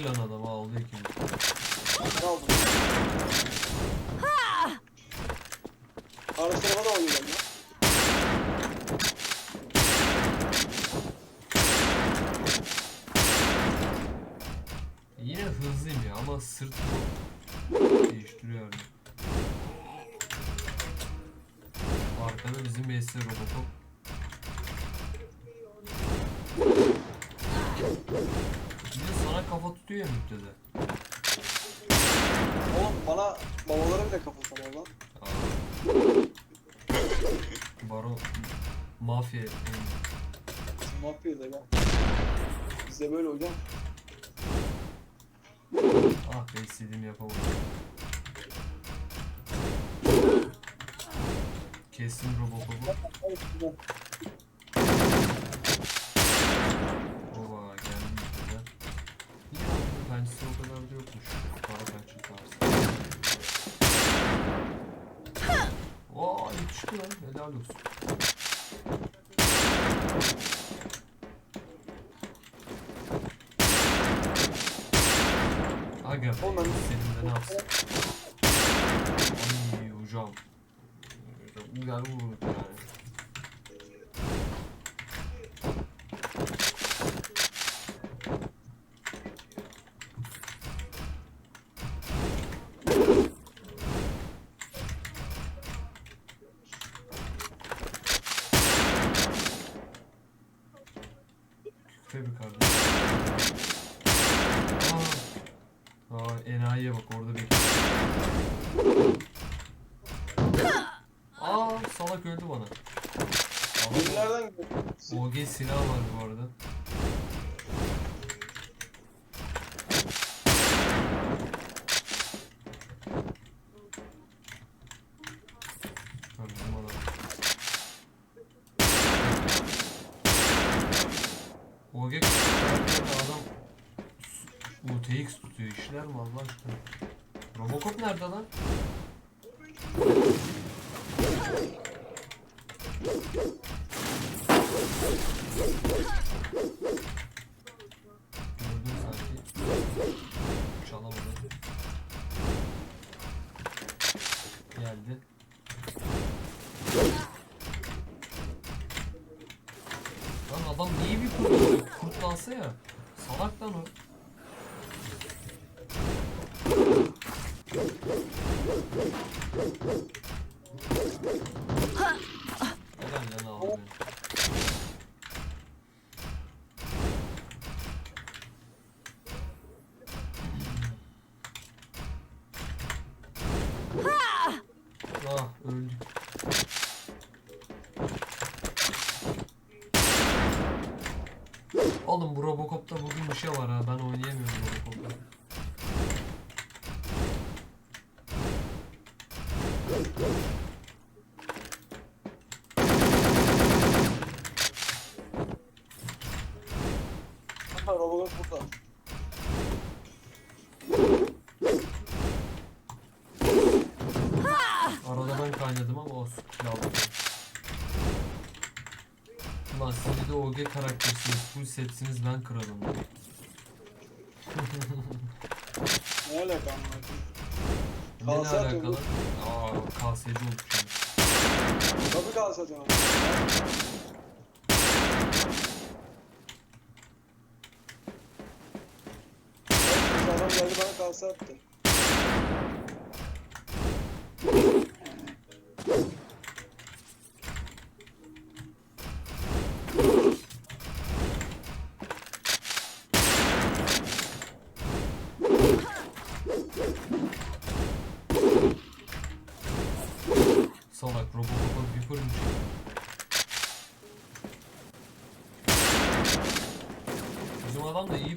Helal lan adam aldı ikimiz. Karşı tarafa da oynuyorum ya. Yine hızlıyım ya ama sırt çok değiştiriyor yani. Arkada bizim BS Robocop. Kafa tutuyor ya müptede. Oğlum bana babaları bile kapatamadı lan. Aa. Baro mafya yapıyor da lan? Bize böyle hocam. ah be istediğimi yapamadım. Kestim Robocop'u. Yetişti lan helal olsun. Aga be senin de ne yapsın? Ay hocam. Güzel vurduk yani. Küfe bir kardeş. Aa. Aa enayiye bak orada bekliyor. Aa salak öldü bana. Nereden? OG silah var bu arada. OG adam UTX tutuyor işler mi Allah aşkına? Robocop nerede lan? Geldi. Lan adam niye bir kurt, kurtlansa ya? Salak lan o. Helal lan abi. Ah öldü. Oğlum bu Robocop'ta bugün bir şey var ha ben oynayamıyorum Robocop'ta. Robocop burada. OG karaktersiniz. Full setsiniz ben kralım. Ne alaka? Ne Kalsa alakalı? atıyorum. Aa olduk şimdi. Tabii kalsa canım. Adam geldi bana kalsa attı.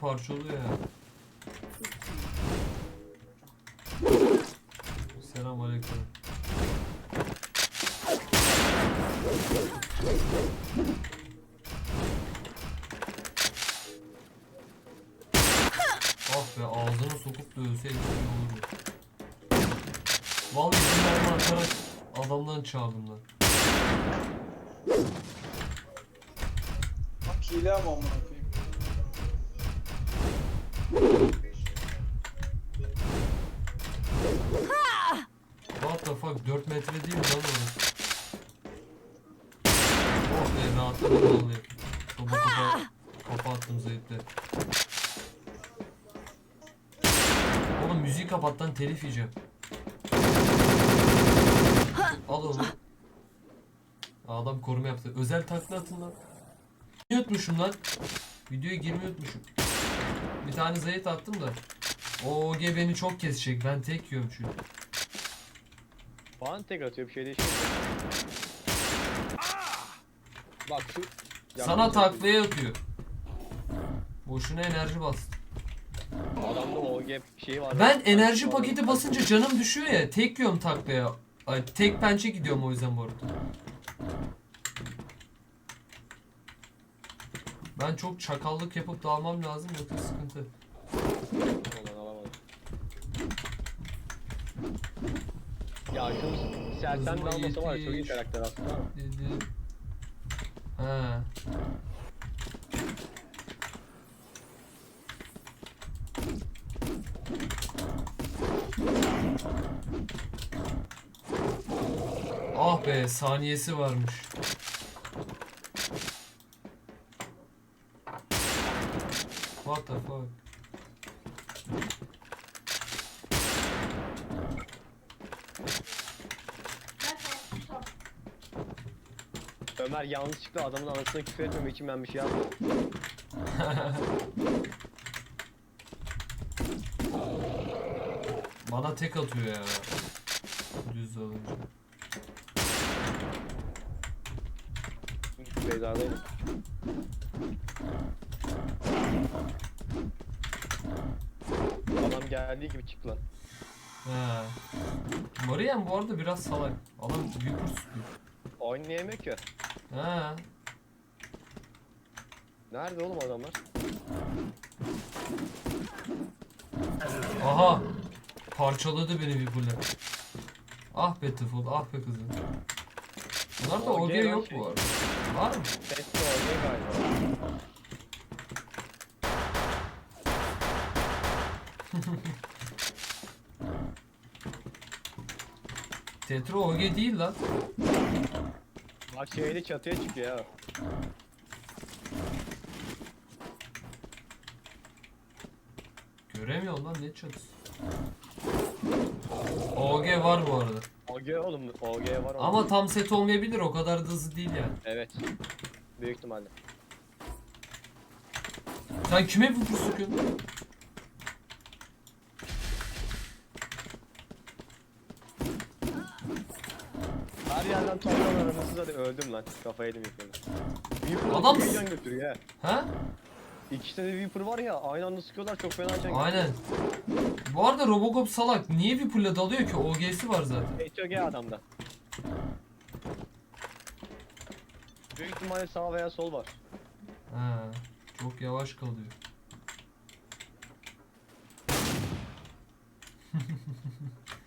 Parçalıyor ya. Selam aleyküm. Ah be ağzına sokup da ölseydik iyi olurdu. Vallahi bundan arkadaş adamdan çaldım lan. Bak hile ama amına vallahi. Robocop'a kafa attım zayıflı. Oğlum müziği kapat lan telif yiyeceğim. Al onu. Adam koruma yaptı. Özel takla atın lan. Unutmuşum lan. Videoya girmeyi unutmuşum. Bir tane zayıf attım da. O OG beni çok kesecek. Ben tek yiyorum çünkü. Bana tek atıyor bir şey değişmiyor. Bak şu... Sana taklaya atıyor. Boşuna enerji bastı. Adamda o şeyi var. Ben enerji paketi basınca canım düşüyor ya. Tek yiyorum taklaya. Ay, tek pençe gidiyorum o yüzden bu arada. Ben çok çakallık yapıp dağılmam lazım yoksa sıkıntı. Ya şu Serten Hızıma dalması var çok iyi karakter aslında. Dedi. Be saniyesi varmış. What the fuck? Ömer yanlışlıkla adamın anasına küfür etmemek için ben bir şey yaptım. Bana tek atıyor ya. Düz alınca. Beyza'dayım. Adam geldiği gibi çıktı lan. He. Marian bu arada biraz salak. Adam Viper sıkıyor. Oynayamıyor ki. He. Nerede oğlum adamlar? Aha. Parçaladı beni Viper'le. Ah be Tıfıl, ah be kızım. Bunlar da OG OG yok şey. bu arada. Var mı? Testi oynuyor galiba. Tetro OG değil lan. Bak şeyli çatıya çıkıyor ya. Göremiyorum lan ne çatısı. OG var bu arada. OG oğlum OG var oğlum. Ama tam set olmayabilir o kadar da hızlı değil yani. Evet. Büyük ihtimalle. Sen kime Viper sıkıyorsun? Her yerden toplar aramızı zaten öldüm lan. Kafa yedim. Viper Adam- Adam götürüyor ha. He? İki tane Viper var ya aynı anda sıkıyorlar çok fena can. Aynen. Bu arada Robocop salak. Niye Viper'le dalıyor ki? OG'si var zaten. HOG adamda. Büyük ihtimalle sağ veya sol var. Ha, çok yavaş kalıyor.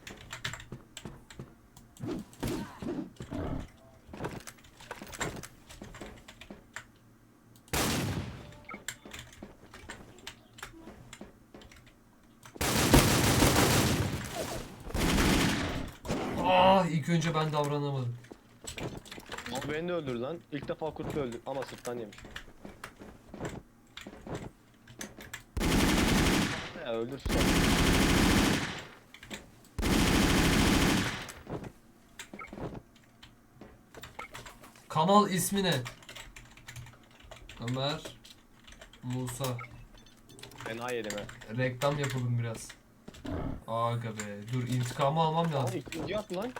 Ah ilk önce ben davranamadım. O beni de öldürdü lan. İlk defa kurt öldü ama sırttan yemiş. Ya öldürsün. Kanal ismi ne? Ömer Musa. Fena yedim ha. Reklam yapalım biraz. Aga be. Dur intikamı almam lazım. ikinci at lan.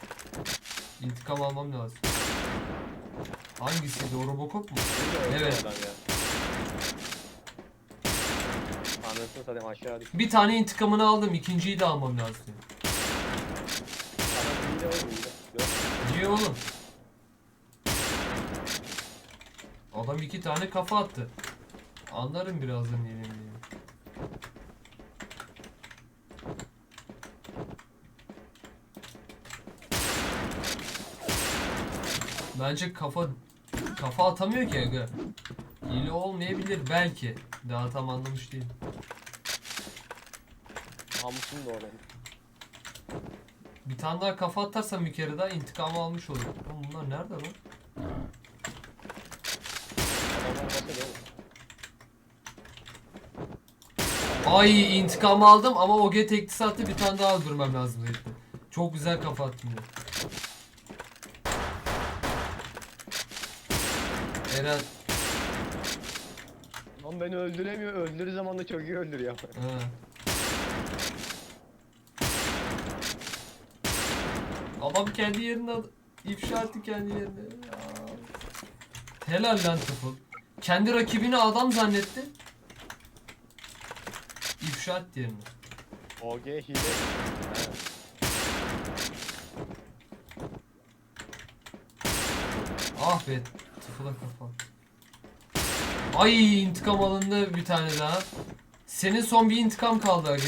İntikam almam lazım. Hangisiydi o Robocop mu? Evet. Adam ya. Anasını satayım aşağı düştü. Bir tane intikamını aldım. ikinciyi de almam lazım. Adam iyi de oğlum iyi de. Yok. Niye oğlum? Adam iki tane kafa attı. Anlarım birazdan yenildiğini. Bence kafa kafa atamıyor ki aga. Hile olmayabilir belki. Daha tam anlamış değil. Hamusum da orada. Bir tane daha kafa atarsam bir kere daha intikam almış olurum. Oğlum bunlar nerede lan? Ay intikam aldım ama OG teklisi attı bir tane daha öldürmem lazım herifte. Çok güzel kafa attım ya. Eren Lan beni öldüremiyor. Öldürdüğü zaman da çok iyi öldürüyor. ha. Adam kendi yerine ifşa etti kendi yerine. Ya. Helal lan tıfıl. Kendi rakibini adam zannetti. İfşa etti yerine. OG hile. Ha. Ah be tıfıla kafa. Ay intikam alındı bir tane daha. Senin son bir intikam kaldı aga.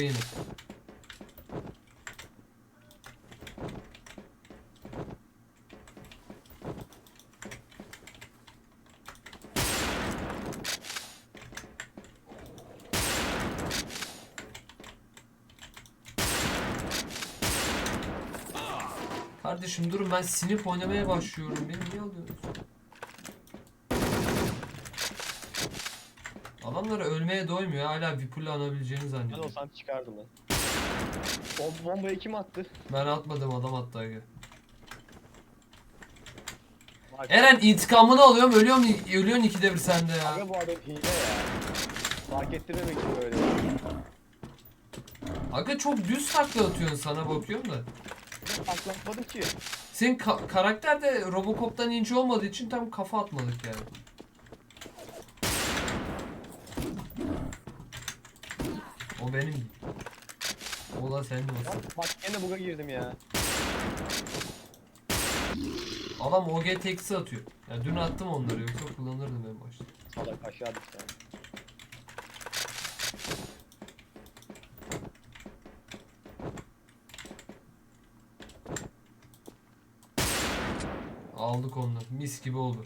Kardeşim durun ben sinip oynamaya başlıyorum. Beni niye alıyorsunuz? Adamlar ölmeye doymuyor. Hala Vipul'le anabileceğini Ben zannediyor. olsam çıkardım lan. O bombayı kim attı? Ben atmadım adam attı aga. Bak, Eren intikamını alıyorum. Ölüyorum, ölüyorsun ikide bir sende ya. Aga bu adam hile ya. Fark ettirmemek için böyle. Aga çok düz takla atıyorsun sana bakıyorum da. Atlatmadım ki. Senin ka- karakter de Robocop'tan ince olmadığı için tam kafa atmadık yani. O benim. O da senin olsun. Bak gene buga girdim ya. Adam OG teksi atıyor. Ya dün attım onları yoksa kullanırdım en başta. Salak aşağı düştü. Aldık onları. Mis gibi olur.